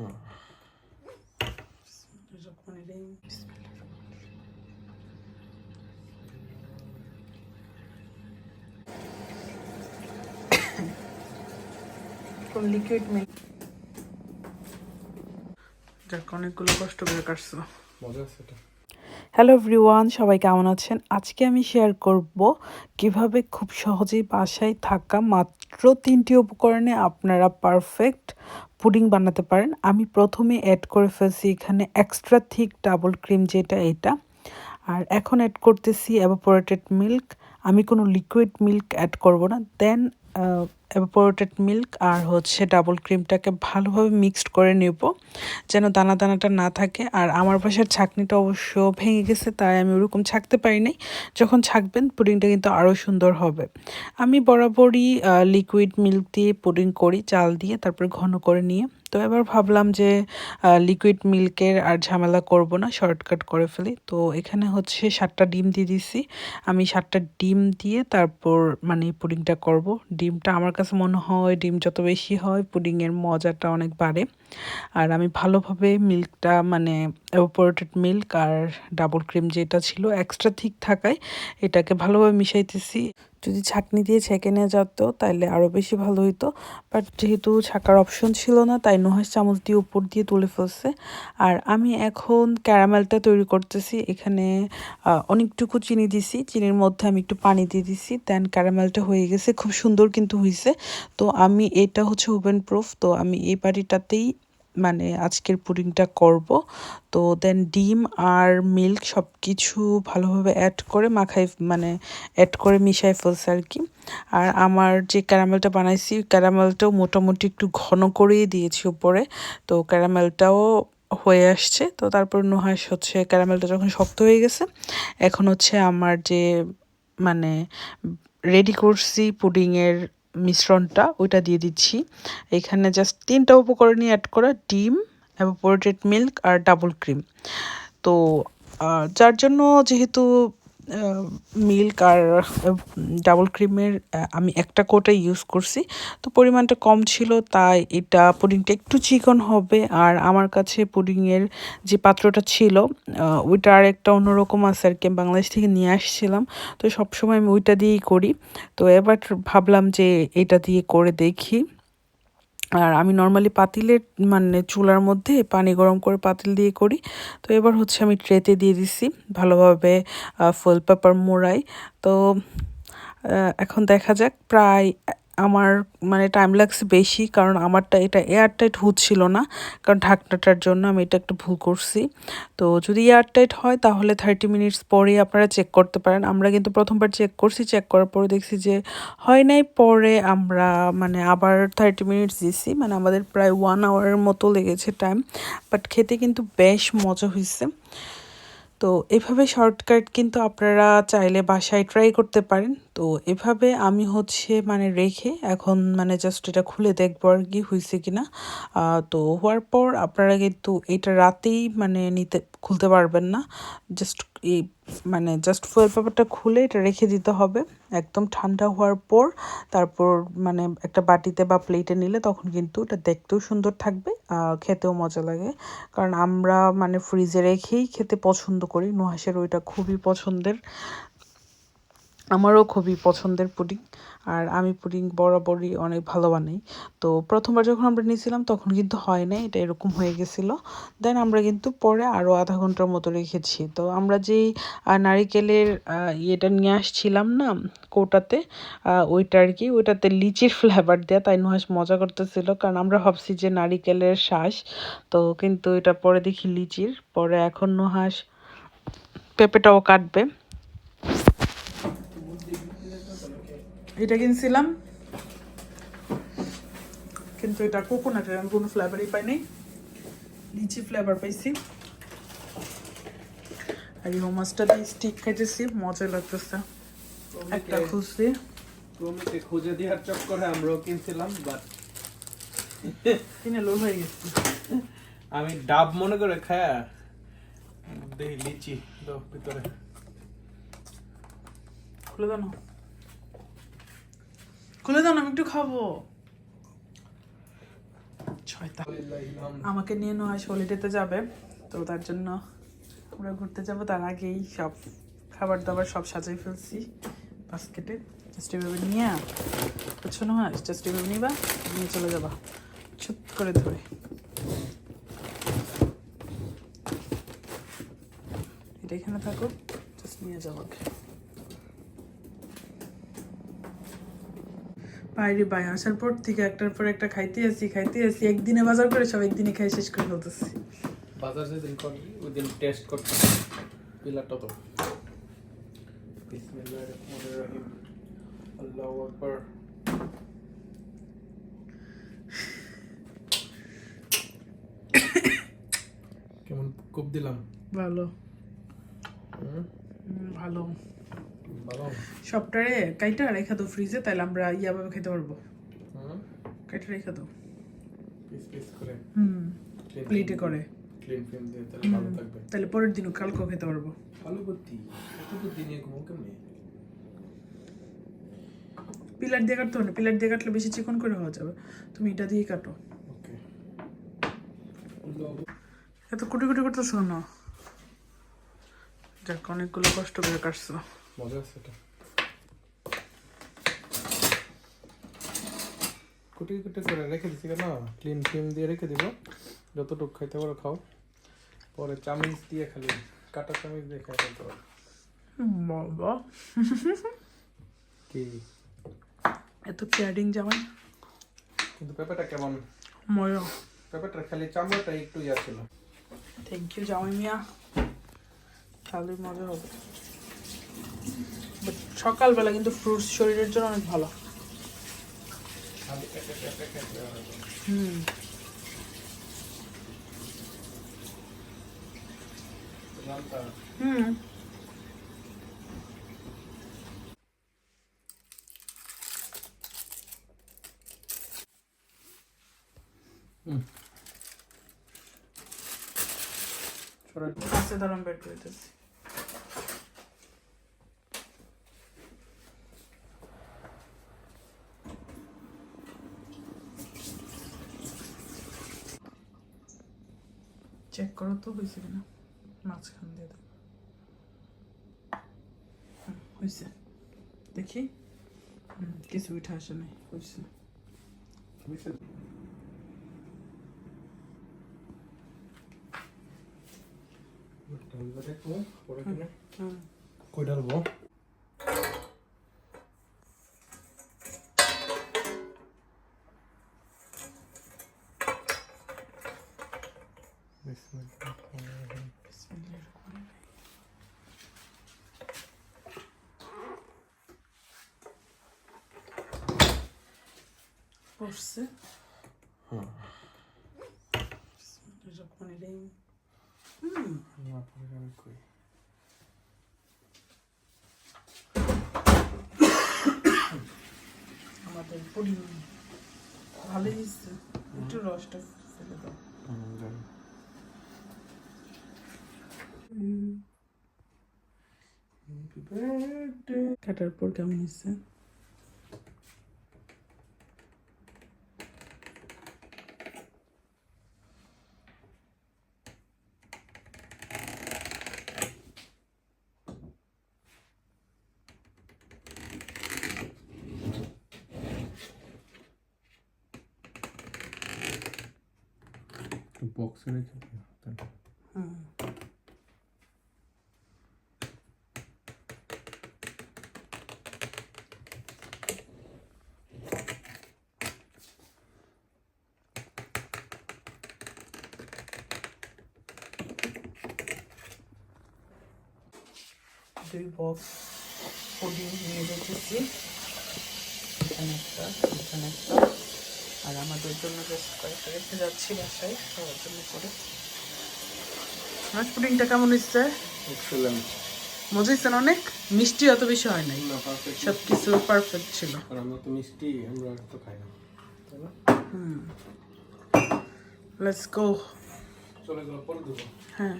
কোন liquid milk যাক অনেকগুলো কষ্ট করে কাটছো। মজা আছে এটা। হ্যালো এভরিওয়ান সবাই কেমন আছেন? আজকে আমি শেয়ার করব কীভাবে খুব সহজেই বাসায় থাকা মাত্র তিনটি উপকরণে আপনারা পারফেক্ট পুডিং বানাতে পারেন। আমি প্রথমে অ্যাড করে ফেলছি এখানে এক্সট্রা থিক ডাবল ক্রিম যেটা এটা। আর এখন অ্যাড করতেছি অ্যাভাপোরেটেড মিল্ক আমি কোনো লিকুইড মিল্ক অ্যাড করব না। দেন এভাপোরেটেড মিল্ক আর হচ্ছে ডাবল ক্রিমটাকে ভালোভাবে মিক্সড করে নেব, যেন দানা দানাটা না থাকে। আর আমার বাসার ছাঁকনিটা অবশ্য ভেঙে গেছে, তাই আমি ওরকম ছাঁকতে পারি যখন ছাঁকবেন, পুডিংটা কিন্তু আরও সুন্দর হবে। আমি বরাবরই লিকুইড মিল্ক দিয়ে পুডিং করি, চাল দিয়ে, তারপর ঘন করে নিয়ে। তো এবার ভাবলাম যে লিকুইড মিল্কের আর ঝামেলা করব না শর্টকাট করে ফেলি। তো এখানে হচ্ছে সাতটা ডিম দিয়ে দিছি। আমি সাতটা ডিম দিয়ে তারপর মানে পুডিংটা করব। ডিমটা আমার কাছে মনে হয় ডিম যত বেশি হয়, পুডিংয়ের মজাটা অনেক বাড়ে। আর আমি ভালোভাবে মিল্কটা মানে এভাপোরেটেড মিল্ক আর ডাবল ক্রিম যেটা ছিল এক্সট্রা ঠিক থাকায়, এটাকে ভালোভাবে মিশাইতেছি। যদি ছাঁকনি দিয়ে ছেঁকে নেওয়া যেত তাহলে আরও বেশি ভালো হইতো। বাট যেহেতু ছাঁকার অপশন ছিল না, তাই নুহাস চামচ দিয়ে উপর দিয়ে তুলে ফেলছে। আর আমি এখন ক্যারামেলটা তৈরি করতেছি। এখানে অনেকটুকু চিনি দিছি। চিনির মধ্যে আমি একটু পানি দিয়ে দিছি। দেন ক্যারামেলটা হয়ে গেছে। খুব সুন্দর কিন্তু হয়েছে তো আমি, এটা হচ্ছে ওভেন প্রুফ তো আমি এই বাড়িটাতেই মানে আজকের পুডিংটা করব। তো দেন ডিম আর মিল্ক সব কিছু ভালোভাবে অ্যাড করে মাখাই মানে অ্যাড করে মিশাই ফেলছে আর কি। আর আমার যে ক্যারামেলটা বানাইছি ক্যারামেলটাও মোটামুটি একটু ঘন করেই দিয়েছি উপরে। তো ক্যারামেলটাও হয়ে আসছে। তো তারপর নুহাস হচ্ছে ক্যারামেলটা যখন শক্ত হয়ে গেছে, এখন হচ্ছে আমার যে মানে রেডি করছি পুডিংয়ের মিশ্রণটা, ওইটা দিয়ে দিচ্ছি। এখানে জাস্ট তিনটা উপকরণই অ্যাড করা, ডিম এভাপোরেটেড মিল্ক আর ডাবল ক্রিম তো যার জন্য যেহেতু মিল্ক আর ডাবল ক্রিমের আমি একটা কোটাই ইউজ করছি। তো পরিমাণটা কম ছিল, তাই এটা পুডিংটা একটু চিকন হবে। আর আমার কাছে পুডিংয়ের যে পাত্রটা ছিল ওইটা আর একটা অন্যরকম আছে আর কি। বাংলাদেশ থেকে নিয়ে আসছিলাম, তো সবসময় আমি ওইটা দিয়েই করি। তো এবার ভাবলাম যে এটা দিয়ে করে দেখি। আর আমি নর্মালি পাতিলের মানে চুলার মধ্যে পানি গরম করে পাতিল দিয়ে করি। তো এবার হচ্ছে আমি ট্রেতে দিয়ে দিছি ভালোভাবে ফুল পেপার মোড়াই। তো এখন দেখা যাক, প্রায় আমার মানে টাইম লাগছে বেশি, কারণ আমারটা এটা এয়ার টাইট হচ্ছিল না, কারণ ঢাকনাটার জন্য আমি এটা একটু ভুল করছি। তো যদি এয়ার টাইট হয়, তাহলে থার্টি মিনিটস পরে আপনারা চেক করতে পারেন। আমরা কিন্তু প্রথমবার চেক করছি চেক করার পরে দেখছি যে হয় নাই, পরে আমরা মানে আবার থার্টি মিনিটস দিছি মানে আমাদের প্রায় ওয়ান আওয়ারের মতো লেগেছে টাইম বাট খেতে কিন্তু বেশ মজা হয়েছে তো এভাবে শর্টকাট কিন্তু আপনারা চাইলে বাসায় ট্রাই করতে পারেন। তো এভাবে আমি হচ্ছে মানে রেখে এখন মানে জাস্ট এটা খুলে দেখব আর কি হয়েছে কি না তো হওয়ার পর আপনারা কিন্তু এটা রাতেই মানে নিতে খুলতে পারবেন না। জাস্ট এই মানে জাস্ট ফুয়েল পেপারটা খুলে এটা রেখে দিতে হবে। একদম ঠান্ডা হওয়ার পর তারপর মানে একটা বাটিতে বা প্লেটে নিলে তখন কিন্তু এটা দেখতেও সুন্দর থাকবে খেতেও মজা লাগে। কারণ আমরা মানে ফ্রিজে রেখেই খেতে পছন্দ করি। নুহাসের ওইটা খুবই পছন্দের। আমারও খুবই পছন্দের পুডিং, আর আমি পুডিং বরাবরই অনেক ভালো বানাই। তো প্রথমবার যখন আমরা নিয়েছিলাম, তখন কিন্তু হয় নাই, এটা এরকম হয়ে গেছিল। দেন আমরা কিন্তু পরে আরও আধা ঘণ্টার মতো রেখেছি। তো আমরা যেই নারিকেলের ইয়েটা নিয়ে আসছিলাম না, কোটাতে ওইটা আর কি, ওইটাতে লিচির ফ্লেভার দেওয়া তাই নুহাস মজা করতেছিল। কারণ আমরা ভাবছি যে নারিকেলের শ্বাস, তো কিন্তু এটা পরে দেখি লিচির, পরে এখন নুহাস পেঁপেটাও কাটবে। এটা কিনছিলাম। কিন্তু এটা কোকোনাটের আমি কোনো ফ্লেভারই পাইনি। লিচি ফ্লেভার পাইছি। আর এই মাছটা দিয়ে স্টিক খাইতেছি মজা লাগতেছে। একটা খুশি ক্রমিকে খুঁজে দেওয়ার চক্করে আমরাও কিনছিলাম বাট কিনে লোল হয়ে গেছে। আমি ডাব মনে করে খায়া দেখি লিচি দাও ভিতরে। খুলে দাও না। খুলে দাও না, আমি একটু খাব। ছয়টা। আমাকে নিয়ে নয় হলিডেতে যাবে, তো তার জন্য আমরা ঘুরতে যাব। তার আগেই সব খাবার দাবার সব সাজাই ফেলছি বাস্কেটে জাস্ট এভাবে নিয়ে বুঝছ না? হয় জাস্ট এভাবে নিবা, নিয়ে চলে যাবা। ছুট করে ধরে। এটা এখানে থাকো জাস্ট নিয়ে যাব বাইরে বাই আসার পর থেকে একটার পর একটা খাইতে আসি খাইতে আসি। একদিনে বাজার করে সব একদিনে খাই শেষ করে ফেলতেছি। বাজার যেদিন করবি ওই দিন টেস্ট করতে পিলারটা তো আল্লাহু আকবার। কেমন? কোপ দিলাম। ভালো। হুম, ভালো। সবটারে কাইটা রেখা দাও ফ্রিজে তাহলে আমরা ইয়াভাবে খেতে পারব। কাইটা রেখা দাও। পিস পিস করে। হুম প্লেটে করে। ক্লিন ফিল্ম দিয়ে তাহলে ভালো থাকবে। তাহলে পরের দিনও কালকেও খেতে পারব। ভালো বুদ্ধি। এত বুদ্ধি নিয়ে ঘুমো কেমনি? পিলার দিয়ে কাটতে হবে না। পিলার দিয়ে কাটলে বেশি চিকন করে হওয়া যাবে। তুমি এটা দিয়ে কাটো। ওকে এত কুটি কুটি করতেছো না যাক অনেকগুলো কষ্ট করে কাটছো। মজা আছে এটা। কুটি কুটি করে রেখে দিছি কেন? ক্লিন ফিল্ম দিয়ে রেখে দিব। যতটুকু খাইতে পারো খাও। পরে চামিচ দিয়ে খালি কাটা চামিচ দিয়ে খাই ফেলতে পারো বাবা। কি? এত কেয়ারিং জামাই। কিন্তু পেঁপেটা কেমন? মজা পেঁপেটার খালি চামড়াটা একটু ইয়া ছিল। থ্যাংক ইউ জামাই মিয়া। তাহলে মজা হবে সকালবেলা কিন্তু ফ্রুটস শরীরের জন্য অনেক ভালো। হুম? হুম সরাই দাও। আচ্ছা চেক করো তো হয়েছে কিনা? মাঝখান দিয়ে হয়েছে দেখি। হুম, কিছু উঠে আসে নাই হয়েছে? ঢালবা দেখব, কই। আমাদের পুডিং ভালোই একটু রসটা ফেলে দাও কাটার পর কেমন হয়েছে বক্সে রেখে দিও, দুই বক্স পুডিং নিয়ে রেখেছি। এখানে একটা এখানে একটা। আর আমাদের জন্য জাস্ট কয়েকটা রেখে যাচ্ছি বাসায় সবার জন্য করে। মাছ পুডিংটা কেমন হচ্ছে. মজা হয়েছে অনেক? মিষ্টি অত বেশি হয় নাই. সব কিছু পারফেক্ট ছিল। আমরা তো মিষ্টি আমরা তো খাই না। লেটস গো চলে গেল পরে হ্যাঁ।